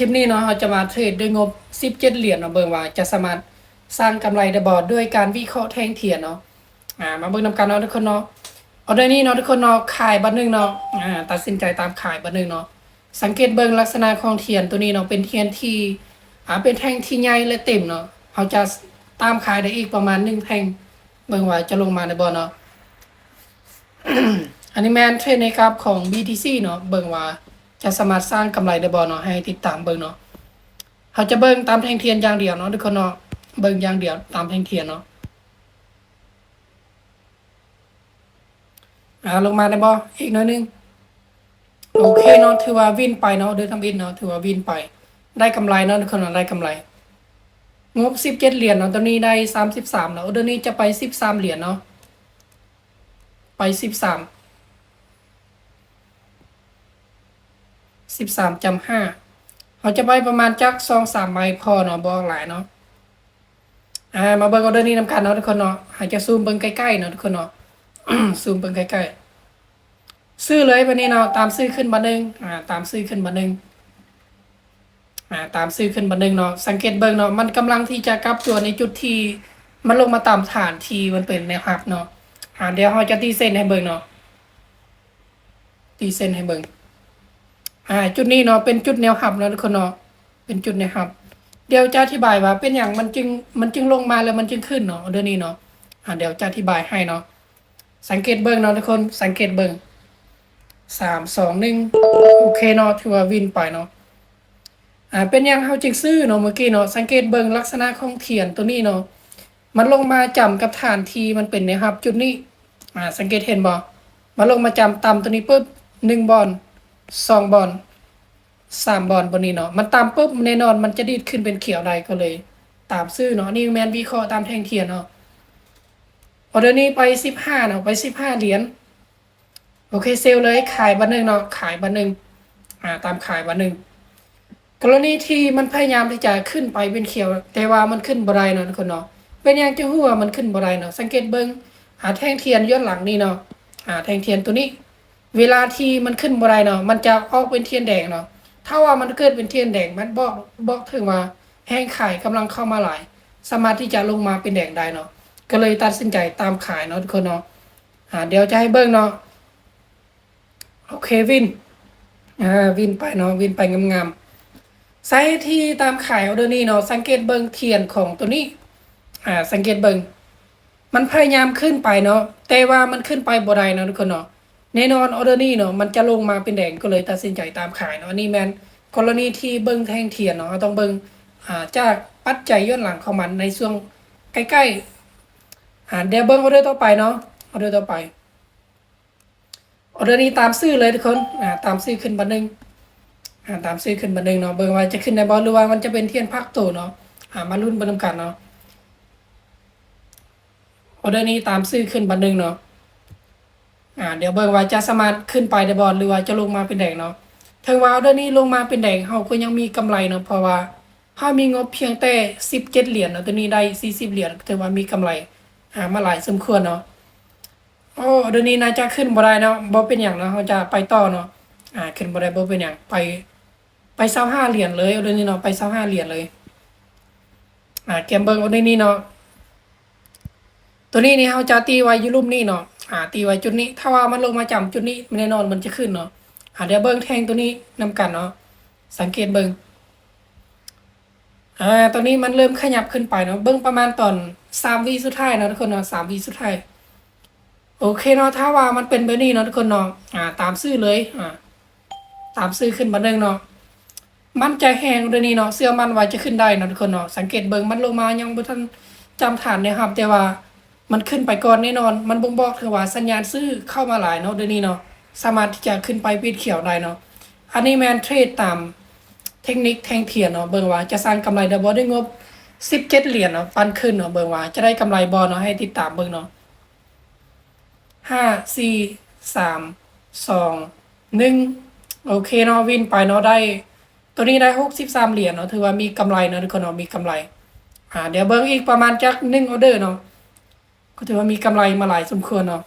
ลิปนี้เนาะเราจะมาเทรดด้วยงบ 17 เหรียญเนาะเบิ่งว่าจะสามารถสร้างกำไรได้บ่ด้วยการวิเคราะห์แท่งเทียนเนาะอ่ามาเบิ่งนำกันเนาะทุกคนเนาะเอาด้นี้เนาะทุกคนเนาะขายบัตรหนึงเนาะอ่าตัดสินใจตามขายบัตรหนึงเนาะสังเกตเบิ่งลักษณะของเทียนตัวนี้เนาะเป็นเทียนที่อ่าเป็นแท่งที่ใหญ่และเต็มเนาะเขาจะตามขายได้อีกประมาณ1แท่งเบิ่งว่าจะลงมาในบ่เนาะอันนี้แมนเทรดในกราฟของ BTC เนาะเบิ่งว่า จะสามารถสร้างกำไรได้บ่เนาะให้ติดตามเบิ่งเนาะเขาจะเบิ่งตามแท่งเทียนอย่างเดียวเนาะทุกคนเนาะเบิ่งอย่างเดียวตามแท่งเทียนเนาะอ่าลงมาได้บ่อีกน่อยนึงโอเคเนาะถือว่าวินไปเนาะเดินทำอินเนาะถือว่าวินไป ได้กำไรเนาะทุกคนเนาะได้กำไรงบ17เหรียญเนาะตอนนี้ได้33เนาะเดือนนี้จะไป13เหรียญเนาะไป13สิ บสามจำห้าเขาจะไปประมาณจักสองสามใบพอเนาะบอกหลายเนาะอ่ามาเบิ่งออเดอร์นี้นำกันเนาะทุกคนเนาะหาจะซูมเบิ่งใกล้ๆเนาะทุกคนเนาะซูมเบิ่งใกล้ๆซื้อเลยวันนี้เนาะตามซื้อขึ้นมาหนึ่งอ่าตามซื้อขึ้นมาหนึ่งอ่าตามซื้อขึ้นมาหนึ่งเนาะสังเกตเบิ่งเนาะมันกำลังที่จะกลับตัวในจุดที่มันลงมาตามฐานที่มันเป็นแนวหักเนาะอ่าเดี๋ยวเราจะตีเส้นให้เบิ่งเนาะตีเส้นให้เบิ่ง อ่าจุดนี้เนาะเป็นจุดแนวหับเนาะทุกคนเนาะเป็นจุดแนวหับ เดี๋ยวจะอธิบายว่าเป็นอย่างมันจึงมันจึงลงมาแล้วมันจึงขึ้นเนาะเดี๋ยวนี้เนาะอ่าเดี๋ยวจะอธิบายให้เนาะสังเกตเบิ้งเนาะทุกคนสังเกตเบิ้งสามสองหนึ่งโอเคเนาะถือว่าวินไปเนาะอ่าเป็นอย่างเขาจึงซื้อเนาะเมื่อกี้เนาะสังเกตเบิ้งลักษณะของเทียนตัวนี้เนาะมันลงมาจำกับฐานทีมันเป็นแนวหับ จุดนี้อ่าสังเกตเห็นบ่มันลงมาจำต่ำตัวนี้ปุ๊บหนึ่งบอล สองบอลสามบอลบนนี้เนาะมันตามปุ๊บแน่นอนมันจะดีดขึ้นเป็นเขียวได้ก็เลย ตามซื้อเนาะนี่แมนวิเคราะห์ตามแทงเทียนเนาะออเดอร์นี้ไปสิบห้าเนาะไปสิบห้าเหรียญโอเคเซลเลยขายบันหนึ่งเนาะขายบันหนึ่งอ่าตามขายบันหนึ่งกรณีที่มันพยายามที่จะขึ้นไปเป็นเขียว แต่ว่ามันขึ้นบไรเนาะทุกคนเนาะเป็นอย่างจะหัวมันขึ้นบไรเนาะสังเกตเบิ้งหาแท่งเทียนย้อนหลังนี่เนาะอ่าแท่งเทียนตัวนี้ เวลาที่มันขึ้นบ่ไรเนาะมันจะออกเป็นเทียนแดงเนาะถ้าว่ามันเกิดเป็นเทียนแดงมันบอกบอกถึงว่าแห้งขายกำลังเข้ามาหลาย สามารถที่จะลงมาเป็นแดงได้เนาะก็เลยตัดสินใจตามขายเนาะทุกคนเนาะอ่าเดี๋ยวจะให้เบิ้งเนาะโอเควินอ่าวินไปเนาะวินไปงามๆไซส์ที่ตามขายออเดอร์นี้เนาะสังเกตเบิ้งเทียนของตัวนี้อ่าสังเกตเบิ้งมันพยายามขึ้นไปเนาะแต่ว่ามันขึ้นไปบ่ได้เนาะทุกคนเนาะ แน่นอนออเดอร์นี่เนาะมันจะลงมาเป็นแดงก็เลยตัดสินใจตามขายเนาะนี่แมนกรณีที่เบิ้งแท่งเทียนเนาะต้องเบิ้งอ่าจากปัจจัยย้อนหลังของมันในช่วงใกล้ๆอ่าเดี๋ยวเบิ้งออเดอร์ต่อไปเนาะออเดอร์ต่อไปออเดอร์นี้ตามซื้อเลยทุกคนอ่าตามซื้อขึ้นบันหนึ่งอ่าตามซื้อขึ้นบันหนึ่งเนาะเบิ้งว่าจะขึ้นในบอลหรือว่ามันจะเป็นเทียนพักโตเนาะอ่ามารุ่นบรรกันเนาะออเดอร์นี้ตามซื้อขึ้นบันหนึ่งเนาะ อ่าเดี๋ยวเบิ่งว่าจะสามารถขึ้นไปได้บ่หรือว่าจะลงมาเป็นแดงเนาะถึงว่าเดือนนี้ลงมาเป็นแดงเฮาก็ยังมีกำไรเนาะเพราะว่าเฮามีงบเพียงแต่17เหรียญเนาะตัวนี้ได้40เหรียญถือว่ามีกำไรอ่ามาหลายสมควรเนาะโอ้เดือนนี้น่าจะขึ้นบ่ได้เนาะบ่เป็นหยังเนาะเฮาจะไปต่อเนาะอ่าขึ้นบ่ได้บ่เป็นหยังไปไป25เหรียญเลยเดือนนี้เนาะไป25เหรียญเลยอ่าเกมเบิ่งเดือนนี้เนาะตัวนี้นี่เฮาจะตีไว้อยู่ลุ่มนี้เนาะ อ่าตีไว้จุดนี้ ถ้าว่ามันลงมาจำจุดนี้แน่นอนมันจะขึ้นเนาะอ่าเดี๋ยวเบิ้งแทงตัวนี้นำกันเนาะสังเกตเบิ้งอ่าตัวนี้มันเริ่มขยับขึ้นไปเนาะเบิ้งประมาณตอนสามวิสุดท้ายเนาะทุกคนเนาะสามวิสุดท้ายโอเคเนาะถ้าว่ามันเป็นแบบนี้เนาะทุกคนเนาะอ่า ตามซื้อเลยอ่าตามซื้อขึ้นมาเนึงเนาะมันใจะแหงเดี๋ยวนี้เนาะเสื้อมันไว้จะขึ้นได้เนาะทุกคนเนาะสังเกตเบิ้งมันลงมายังบ่ทันจำฐานนี่ยครับแต่ว่า มันขึ้นไปก่อนแน่นอน มันบ่งบอกถึงว่าสัญญาณซื้อเข้ามาหลายเนาะเดี๋ยวนี้เนาะสามารถที่จะขึ้นไปปิดเขียวได้เนาะอันนี้แมนเทรดตามเทคนิคแทงเทียนเนาะเบิ่งว่าจะสร้างกำไรได้บ่ด้วยงบ 17 เหรียญเนาะปันขึ้นเนาะเบิ่งว่าจะได้กำไรบ่เนาะให้ติดตามเบิ่งเนาะห้าสี่สามสองหนึ่งโอเคเนาะวินไปเนาะได้ ตัวนี้ได้63เหรียญเนาะถือว่ามีกำไรเนาะทุกคนเนาะมีกำไร อ่าเดี๋ยวเบิ่งอีกประมาณจัก1ออเดอร์เนาะ ก็ถือว่ามีกำไรมาหลายสมควรเนาะ